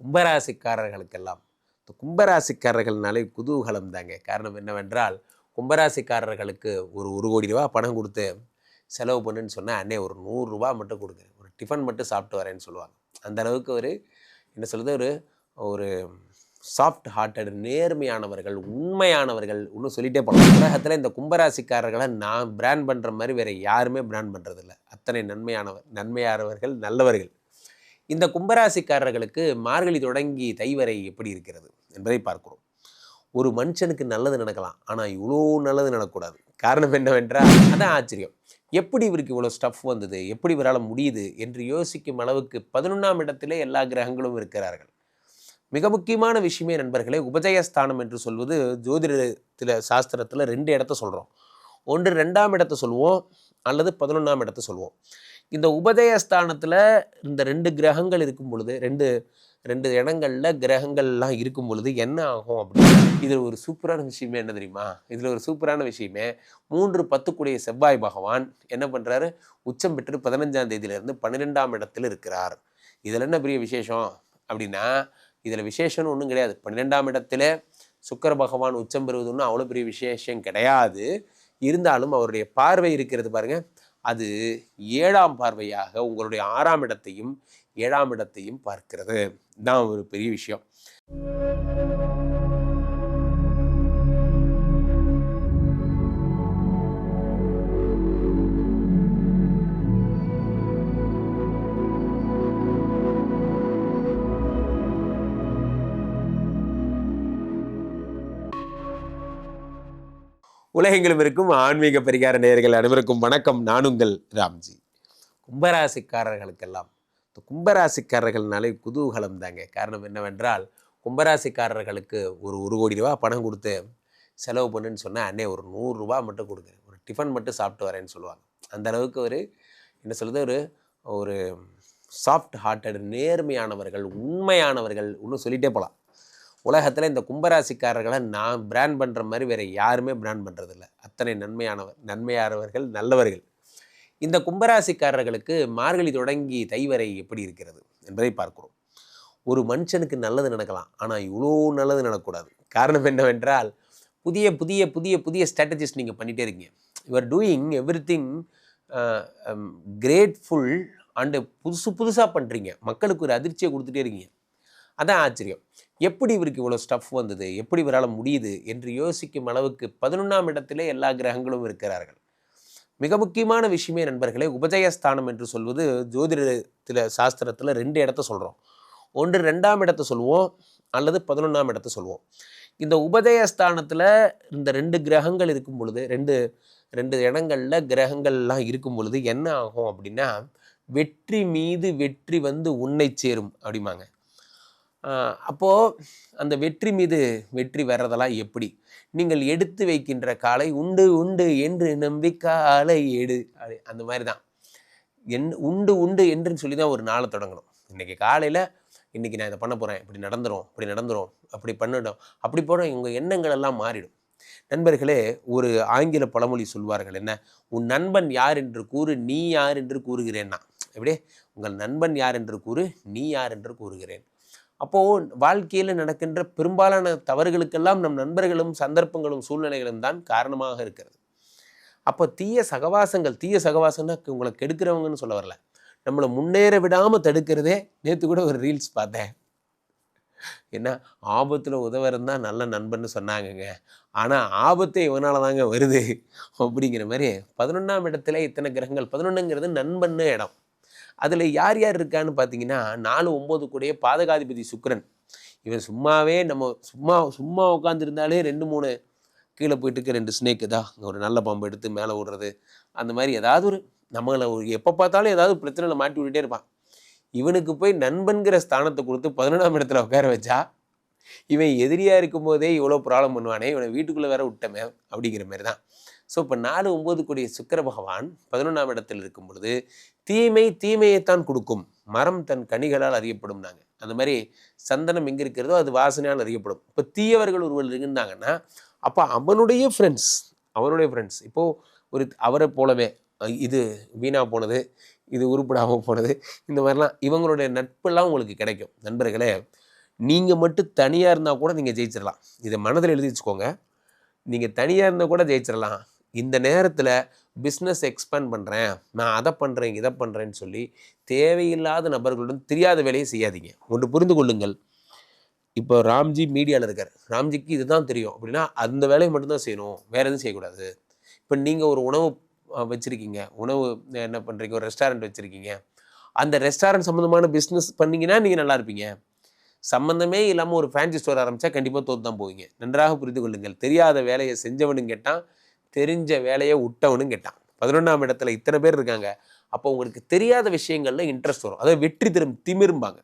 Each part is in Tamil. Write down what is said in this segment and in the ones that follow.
கும்பராசிக்காரர்களுக்கெல்லாம். இந்த கும்பராசிக்காரர்கள்னாலே குதூகலம் தாங்க காரணம் என்னவென்றால் கும்பராசிக்காரர்களுக்கு ஒரு ஒரு கோடி ரூபா பணம் கொடுத்து செலவு பண்ணுன்னு சொன்னால் அண்ணே ஒரு நூறுரூவா மட்டும் கொடுக்குறேன் ஒரு டிஃபன் மட்டும் சாப்பிட்டு வரேன்னு சொல்லுவாங்க. அந்த அளவுக்கு ஒரு என்ன சொல்கிறது ஒரு ஒரு சாஃப்ட் ஹார்ட்டட் நேர்மையானவர்கள் உண்மையானவர்கள் இன்னும் சொல்லிகிட்டே போகலாம். உலகத்தில் இந்த கும்பராசிக்காரர்களை நான் பிராண்ட் பண்ணுற மாதிரி வேறு யாருமே பிராண்ட் பண்ணுறதில்ல அத்தனை நன்மையானவர் நன்மையானவர்கள் நல்லவர்கள். இந்த கும்பராசிக்காரர்களுக்கு மார்கழி தொடங்கி தைவரை எப்படி இருக்கிறது என்பதை பார்க்கிறோம். ஒரு மனுஷனுக்கு நல்லது நடக்கலாம் ஆனால் இவ்வளோ நல்லது நடக்கக்கூடாது. காரணம் என்னவென்றால் அதான் ஆச்சரியம். எப்படி இவருக்கு இவ்வளோ ஸ்டஃப் வந்தது? எப்படி இவரால் முடியுது? என்று யோசிக்கும் அளவுக்கு பதினொன்றாம் இடத்திலே எல்லா கிரகங்களும் இருக்கிறார்கள். மிக முக்கியமான விஷயமே நண்பர்களே உபஜயஸ்தானம் என்று சொல்வது ஜோதிடத்தில் சாஸ்திரத்தில் ரெண்டு இடத்த சொல்கிறோம் ஒன்று ரெண்டாம் இடத்த சொல்லுவோம் அல்லது பதினொன்றாம் இடத்த சொல்லுவோம் இந்த உபதயஸ்தானத்தில் இந்த ரெண்டு கிரகங்கள் இருக்கும் பொழுது ரெண்டு ரெண்டு இடங்களில் கிரகங்கள்லாம் இருக்கும் பொழுது என்ன ஆகும் அப்படின்னா இதில் ஒரு சூப்பரான விஷயமே என்ன தெரியுமா? இதில் ஒரு சூப்பரான விஷயமே மூன்று பத்துக்குடைய செவ்வாய் பகவான் என்ன பண்ணுறாரு உச்சம் பெற்று பதினஞ்சாம் தேதியிலிருந்து பன்னிரெண்டாம் இடத்தில் இருக்கிறார். இதில் என்ன பெரிய விசேஷம் அப்படின்னா இதில் விசேஷம்னு ஒன்றும் கிடையாது. பன்னிரெண்டாம் இடத்துல சுக்கர பகவான் உச்சம் பெறுவது ஒன்றும் அவ்வளோ பெரிய விசேஷம் கிடையாது. இருந்தாலும் அவருடைய பார்வை இருக்கிறது பாருங்க. அது ஏழாம் பார்வையாக உங்களுடைய ஆறாம் இடத்தையும் ஏழாம் இடத்தையும் பார்க்கிறது. தான் ஒரு பெரிய விஷயம். உலகெங்கிலும் இருக்கும் ஆன்மீக பரிகார நேயர்கள் அனைவருக்கும் வணக்கம். நான் உங்கள் ராம்ஜி. கும்பராசிக்காரர்களுக்கெல்லாம் இந்த கும்பராசிக்காரர்கள்னாலே குதூகலம் தாங்க காரணம் என்னவென்றால் கும்பராசிக்காரர்களுக்கு ஒரு ஒரு கோடி ரூபா பணம் கொடுத்து செலவு பண்ணுன்னு சொன்னால் அன்னே ஒரு நூறுரூவா மட்டும் கொடுக்குறேன் ஒரு டிஃபன் மட்டும் சாப்பிட்டு வரேன்னு சொல்லுவாங்க. அந்த அளவுக்கு ஒரு என்ன சொல்கிறது ஒரு ஒரு சாஃப்ட் ஹார்ட்டட் நேர்மையானவர்கள் உண்மையானவர்கள் இன்னும் சொல்லிகிட்டே போகலாம் உலகத்தில் இந்த கும்பராசிக்காரர்களை நான் பிராண்ட் பண்ணுற மாதிரி வேறு யாருமே பிராண்ட் பண்ணுறதில்ல அத்தனை நன்மையானவர் நன்மையானவர்கள் நல்லவர்கள். இந்த கும்பராசிக்காரர்களுக்கு மார்கழி தொடங்கி தைவரை எப்படி இருக்கிறது என்பதை பார்க்கிறோம். ஒரு மனுஷனுக்கு நல்லது நடக்கலாம் ஆனால் இவ்வளோ நல்லது நடக்கக்கூடாது. காரணம் என்னவென்றால் புதிய புதிய புதிய புதிய ஸ்ட்ராட்டஜிஸ் நீங்கள் பண்ணிகிட்டே இருக்கீங்க. Your doing every thing grateful and புதுசு புதுசாக பண்ணுறீங்க மக்களுக்கு ஒரு அதிர்ச்சியை கொடுத்துட்டே இருக்கீங்க. அதான் ஆச்சரியம். எப்படி இவருக்கு இவ்வளோ ஸ்டஃப் வந்தது? எப்படி இவரால் முடியுது? என்று யோசிக்கும் அளவுக்கு பதினொன்றாம் இடத்திலே எல்லா கிரகங்களும் இருக்கிறார்கள். மிக முக்கியமான விஷயமே நண்பர்களே உபஜயஸ்தானம் என்று சொல்வது ஜோதிடத்தில் சாஸ்திரத்தில் ரெண்டு இடத்த சொல்கிறோம் ஒன்று ரெண்டாம் இடத்த சொல்லுவோம் அல்லது பதினொன்றாம் இடத்த சொல்லுவோம் இந்த உபதயஸ்தானத்தில் இந்த ரெண்டு கிரகங்கள் இருக்கும் பொழுது ரெண்டு ரெண்டு இடங்களில் கிரகங்கள்லாம் இருக்கும் பொழுது என்ன ஆகும் அப்படின்னா வெற்றி மீது வெற்றி வந்து உன்னை சேரும் அப்படிம்பாங்க. அப்போது அந்த வெற்றி மீது வெற்றி வர்றதெல்லாம் எப்படி? நீங்கள் எடுத்து வைக்கின்ற காலை உண்டு உண்டு என்று நம்பி எடு. அந்த மாதிரி தான் என் உண்டு உண்டு என்றுன்னு சொல்லி தான் ஒரு நாளை தொடங்கணும். இன்றைக்கி காலையில் இன்றைக்கி நான் இதை பண்ண போகிறேன் இப்படி நடந்துடும் இப்படி நடந்துடும் அப்படி பண்ணிடும் அப்படி போனால் உங்கள் எண்ணங்கள் எல்லாம் மாறிடும். நண்பர்களே ஒரு ஆங்கில பழமொழி சொல்வார்கள் என்ன? உன் நண்பன் யார் என்று கூறு நீ யார் என்று கூறுகிறேன்னா. எப்படியே உங்கள் நண்பன் யார் என்று கூறு நீ யார் என்று கூறுகிறேன். அப்போது வாழ்க்கையில் நடக்கின்ற பெரும்பாலான தவறுகளுக்கெல்லாம் நம் நண்பர்களும் சந்தர்ப்பங்களும் சூழ்நிலைகளும் தான் காரணமாக இருக்கிறது. அப்போ தீய சகவாசங்கள் தீய சகவாசம்னா உங்களை கெடுக்கிறவங்கன்னு சொல்ல வரல. நம்மளை முன்னேற விடாமல் தடுக்கிறதே நேற்று கூட ஒரு ரீல்ஸ் பார்த்தேன். என்ன ஆபத்தில் உதவுறது தான் நல்ல நண்பன்னு சொன்னாங்கங்க. ஆனால் ஆபத்தே இவனால தாங்க வருது. அப்படிங்கிற மாதிரி பதினொன்றாம் இடத்துல இத்தனை கிரகங்கள் பதினொன்றுங்கிறது நண்பன்னு இடம். அதில் யார் யார் இருக்கான்னு பார்த்தீங்கன்னா நாலு ஒம்பது கூடிய பாதகாதிபதி சுக்கரன். இவன் சும்மாவே நம்ம சும்மா சும்மா உட்காந்துருந்தாலே ரெண்டு மூணு கீழே போயிட்டு இருக்க ரெண்டு ஸ்னேக்கு தான். ஒரு நல்ல பாம்பு எடுத்து மேலே விடுறது அந்த மாதிரி ஏதாவது ஒரு நம்மளை ஒரு எப்போ பார்த்தாலும் ஏதாவது பிரச்சனையில் மாட்டி விட்டுட்டே இருப்பான். இவனுக்கு போய் நண்பன்கிற ஸ்தானத்தை கொடுத்து பதினொன்றாம் இடத்துல உட்கார வச்சா இவன் எதிரியாக இருக்கும்போதே இவ்வளோ ப்ராப்ளம் பண்ணுவானே இவனை வீட்டுக்குள்ளே வேற விட்டமே அப்படிங்கிற மாதிரி தான். ஸோ இப்போ நாலு ஒம்பது கூடிய சுக்கர பகவான் பதினொன்றாம் இடத்தில் இருக்கும் பொழுது தீமை தீமையைத்தான் கொடுக்கும். மரம் தன் கனிகளால் அறியப்படும் நாங்கள் அந்த மாதிரி சந்தனம் எங்கே இருக்கிறதோ அது வாசனையால் அறியப்படும். இப்போ தீயவர்கள் ஒருவர் இருந்தாங்கன்னா அப்போ அவனுடைய ஃப்ரெண்ட்ஸ் அவனுடைய ஃப்ரெண்ட்ஸ் இப்போது ஒரு அவரை போலவே இது வீணாக போனது இது உருப்படாமல் போனது இந்த மாதிரிலாம் இவங்களுடைய நட்பெல்லாம் உங்களுக்கு கிடைக்கும். நண்பர்களே நீங்கள் மட்டும் தனியாக இருந்தால் கூட நீங்கள் ஜெயிச்சிடலாம் இதை மனதில் எழுதி வச்சுக்கோங்க. நீங்கள் தனியாக இருந்தால் கூட ஜெயிச்சிடலாம் இந்த நேரத்தில் பிஸ்னஸ் எக்ஸ்பேண்ட் பண்ணுறேன் நான் அதை பண்ணுறேன் இதை பண்ணுறேன்னு சொல்லி தேவையில்லாத நபர்களுடன் தெரியாத வேலையை செய்யாதீங்க. ஒன்று புரிந்து கொள்ளுங்கள். இப்போ ராம்ஜி மீடியாவில் இருக்கார். ராம்ஜிக்கு இதுதான் தெரியும். அப்படின்னா அந்த வேலையை மட்டும்தான் செய்யணும். வேறு எதுவும் செய்யக்கூடாது. இப்போ நீங்கள் ஒரு உணவு வச்சுருக்கீங்க. உணவு என்ன பண்ணுறீங்க ஒரு ரெஸ்டாரண்ட் வச்சுருக்கீங்க. அந்த ரெஸ்டாரண்ட் சம்மந்தமான பிஸ்னஸ் பண்ணிங்கன்னா நீங்கள் நல்லா இருப்பீங்க. சம்மந்தமே இல்லாமல் ஒரு ஃபேன்சி ஸ்டோர் ஆரம்பித்தா கண்டிப்பாக தோத்து தான் போவீங்க. நன்றாக புரிந்து கொள்ளுங்கள். தெரியாத வேலையை செஞ்சவனு கேட்டால் தெரிஞ்ச வேலையை விட்டவனும் கேட்டான். பதினொன்றாம் இடத்துல இத்தனை பேர் இருக்காங்க. அப்போ உங்களுக்கு தெரியாத விஷயங்களில் இன்ட்ரெஸ்ட் வரும். அதாவது வெற்றி திரும் திமிரும்பாங்க.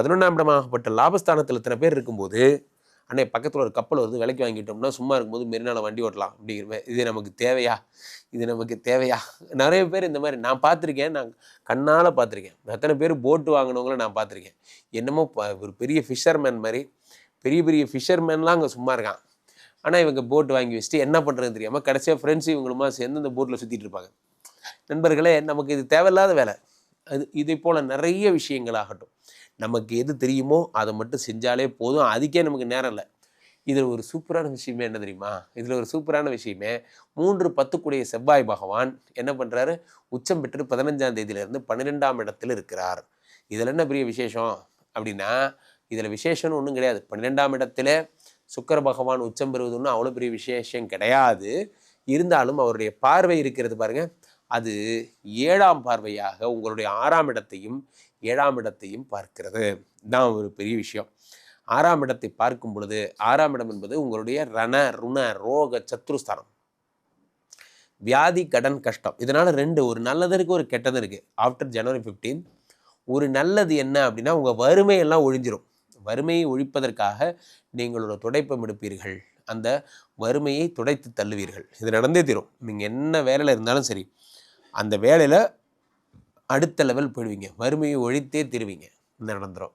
பதினொன்றாம் இடமாகப்பட்ட லாபஸ்தானத்தில் இத்தனை பேர் இருக்கும்போது அண்ணே பக்கத்தில் ஒரு கப்பல் வருது விலைக்கு வாங்கிட்டோம்னா சும்மா இருக்கும்போது மெரினால வண்டி ஓட்டலாம் அப்படிங்கிற மாதிரி இது நமக்கு தேவையா? இது நமக்கு தேவையா? நிறைய பேர் இந்த மாதிரி நான் பார்த்துருக்கேன் நான் கண்ணால் பார்த்துருக்கேன். எத்தனை பேர் போட்டு வாங்கினவங்கள நான் பார்த்துருக்கேன். என்னமோ ப- ஒரு பெரிய ஃபிஷர்மேன் மாதிரி பெரிய பெரிய ஃபிஷர்மேன்லாம் அங்கே சும்மா இருக்கான். ஆனால் இவங்க போட்டு வாங்கி வச்சுட்டு என்ன பண்ணுறதுன்னு தெரியாமல் கடைசியாக ஃப்ரெண்ட்ஸ் இவங்களுமா சேர்ந்து அந்த போட்டில் சுற்றிட்டு இருப்பாங்க. நண்பர்களே நமக்கு இது தேவையில்லாத வேலை. அது இதை போல் நிறைய விஷயங்களாகட்டும் நமக்கு எது தெரியுமோ அதை மட்டும் செஞ்சாலே போதும். அதுக்கே நமக்கு நேரம் இல்லை. இதில் ஒரு சூப்பரான விஷயமே என்ன தெரியுமா? இதில் ஒரு சூப்பரான விஷயமே மூன்று பத்துக்குடைய செவ்வாய் பகவான் என்ன பண்ணுறாரு உச்சம் பெற்று பதினஞ்சாம் தேதியிலிருந்து பன்னிரெண்டாம் இடத்தில் இருக்கிறார். இதில் என்ன பெரிய விசேஷம்? அப்படின்னா இதில் விசேஷம்னு ஒன்றும் கிடையாது. பன்னிரெண்டாம் இடத்துல சுக்கர பகவான் உச்சம் பெறுவதுன்னு அவ்வளோ பெரிய விசேஷம் கிடையாது. இருந்தாலும் அவருடைய பார்வை இருக்கிறது பாருங்க. அது ஏழாம் பார்வையாக உங்களுடைய ஆறாம் இடத்தையும் ஏழாம் இடத்தையும் பார்க்கிறது. தான் ஒரு பெரிய விஷயம். ஆறாம் இடத்தை பார்க்கும் பொழுது ஆறாம் இடம் என்பது உங்களுடைய ரண ருண ரோக சத்ருஸ்தானம் வியாதி கடன் கஷ்டம். இதனால் ரெண்டு ஒரு நல்லது இருக்குது ஒரு கெட்டது இருக்குது ஆஃப்டர் ஜனவரி 15 ஒரு நல்லது என்ன அப்படின்னா உங்கள் வறுமையெல்லாம் ஒழிஞ்சிரும். வறுமையை ஒழிப்பதற்காக நீங்கள் ஒரு துடைப்பம் எடுப்பீர்கள். அந்த வறுமையை துடைத்து தள்ளுவீர்கள். இது நடந்தே தீரும். நீங்கள் என்ன வேலையில் இருந்தாலும் சரி அந்த வேலையில் அடுத்த லெவல் போயிடுவீங்க. வறுமையை ஒழித்தே தீருவீங்க. இந்த நடந்துடும்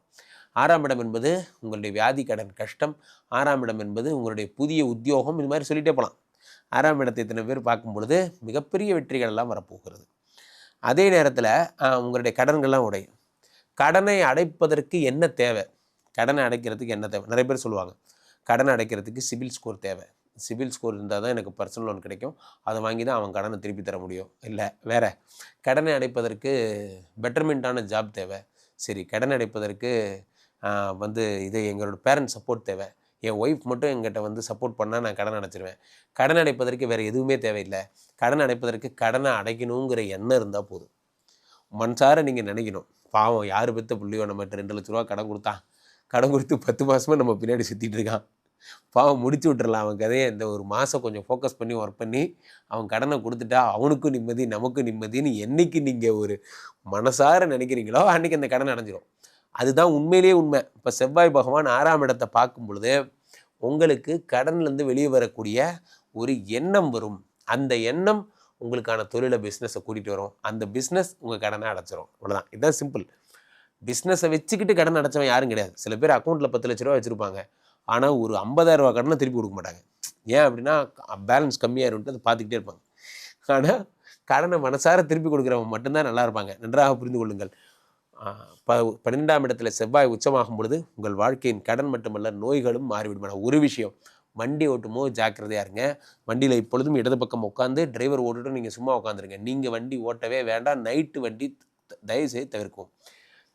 ஆறாம் இடம் என்பது உங்களுடைய வியாதி கடன் கஷ்டம். ஆறாம் இடம் என்பது உங்களுடைய புதிய உத்தியோகம். இது மாதிரி சொல்லிட்டே போகலாம் ஆறாம் இடத்தை இத்தனை பேர் பார்க்கும் பொழுது மிகப்பெரிய வெற்றிகள் எல்லாம் வரப்போகிறது. அதே நேரத்தில் உங்களுடைய கடன்கள்லாம் உடையும். கடனை அடைப்பதற்கு என்ன தேவை? கடனை அடைக்கிறதுக்கு என்ன தேவை? நிறைய பேர் சொல்லுவாங்க கடனை அடைக்கிறதுக்கு சிபில் ஸ்கோர் தேவை. சிபில் ஸ்கோர் இருந்தால் தான் எனக்கு பர்சனல் லோன் கிடைக்கும். அதை வாங்கி தான் அவன் கடனை திருப்பி தர முடியும். இல்லை வேறு. கடனை அடைப்பதற்கு பெட்டர்மெண்ட்டான ஜாப் தேவை. சரி கடன் அடைப்பதற்கு வந்து இது எங்களோட பேரண்ட் சப்போர்ட் தேவை. என் ஒய்ஃப் மட்டும் எங்கிட்ட வந்து சப்போர்ட் பண்ணால் நான் கடன் அடைச்சிருவேன். கடன் அடைப்பதற்கு வேறு எதுவுமே தேவையில்லை. கடன் அடைப்பதற்கு கடனை அடைக்கணுங்கிற எண்ணம் இருந்தால் போதும். மனசார நீங்கள் நினைக்கணும். பாவம் யார் பெற்ற புள்ளியோ நம்மகிட்ட ரெண்டு லட்ச ரூபா கடன் கொடுத்தான் கடன் கொடுத்து பத்து மாதமாக நம்ம பின்னாடி சுற்றிட்டு இருக்கான். பாவம் முடிச்சு விட்டுறலாம் அவன் கதையை. இந்த ஒரு மாதம் கொஞ்சம் ஃபோக்கஸ் பண்ணி ஒர்க் பண்ணி அவன் கடனை கொடுத்துட்டா அவனுக்கும் நிம்மதி நமக்கும் நிம்மதின்னு என்றைக்கு நீங்கள் ஒரு மனசார நினைக்கிறீங்களோ அன்றைக்கி அந்த கடன் அடைஞ்சிரும். அதுதான் உண்மையிலேயே உண்மை. இப்போ செவ்வாய் பகவான் ஆறாம் இடத்தை பார்க்கும் பொழுது உங்களுக்கு கடன்லேருந்து வெளியே வரக்கூடிய ஒரு எண்ணம் வரும். அந்த எண்ணம் உங்களுக்கான தொழிலை பிஸ்னஸை கூட்டிகிட்டு வரும். அந்த பிஸ்னஸ் உங்கள் கடனை அடைச்சிரும் அவ்வளோதான் இதுதான் சிம்பிள் பிஸ்னஸை வச்சுக்கிட்டு கடன் அடைச்சவன் யாரும் கிடையாது. சில பேர் அக்கௌண்ட்டில் பத்து லட்ச ரூபா வச்சுருப்பாங்க. ஆனால் ஒரு 50000 ரூபா கடனை திருப்பி கொடுக்க மாட்டாங்க. ஏன் அப்படின்னா பேலன்ஸ் கம்மியாக இருந்துட்டு அதை பார்த்துக்கிட்டே இருப்பாங்க. ஆனால் கடனை மனசார திருப்பி கொடுக்குறவங்க மட்டும்தான் நல்லா இருப்பாங்க. நன்றாக புரிந்து கொள்ளுங்கள். ப பன்னெண்டாம் இடத்துல செவ்வாய் உச்சமாகும் பொழுது உங்கள் வாழ்க்கையின் கடன் மட்டுமல்ல நோய்களும் மாறிவிடுமான ஒரு விஷயம். வண்டி ஓட்டுமோ ஜாக்கிரதையாக இருங்க. வண்டியில் இப்பொழுதும் இடது பக்கம் உட்காந்து டிரைவர் ஓட்டுட்டு நீங்கள் சும்மா உட்காந்துருங்க நீங்கள் வண்டி ஓட்டவே வேண்டாம். நைட்டு வண்டி த- தயவு செய்து தவிர்க்கும்